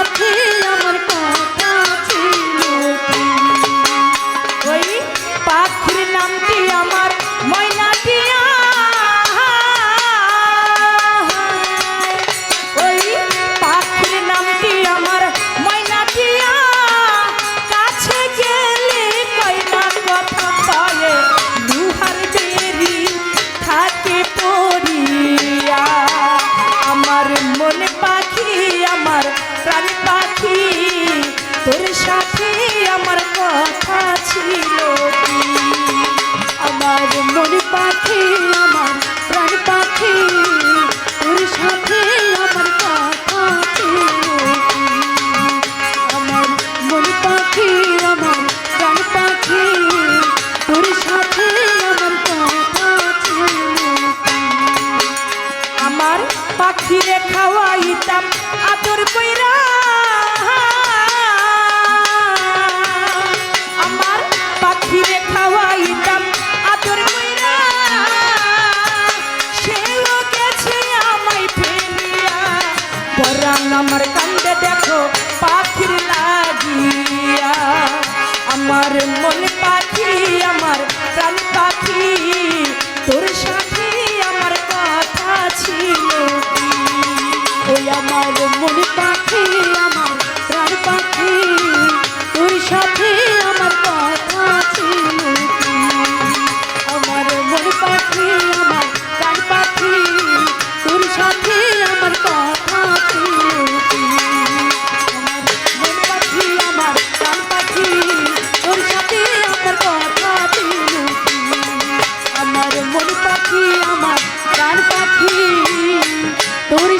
সাথী কথা ছিল আমার মন পাখি, আমার প্রাণ পাখি তোর সাথে আমার কথা ছিল আমার মন পাখি, আমার প্রাণ পাখি তোর সাথে আমার কথা ছিল আমার পাখিরে খাওয়াইতাম আদর কইরা। আমার মন পাখি, আমার প্রাণ পাখি। তোর সাথে আমার কথা আমার মন পাখি, আমার প্রাণ পাখি। তোর আমার কথা ছিল মন আমার প্রাণ পাখি। আমার কথা ছিল আমার মন পাখি, আমার প্রাণ পাখি। তোর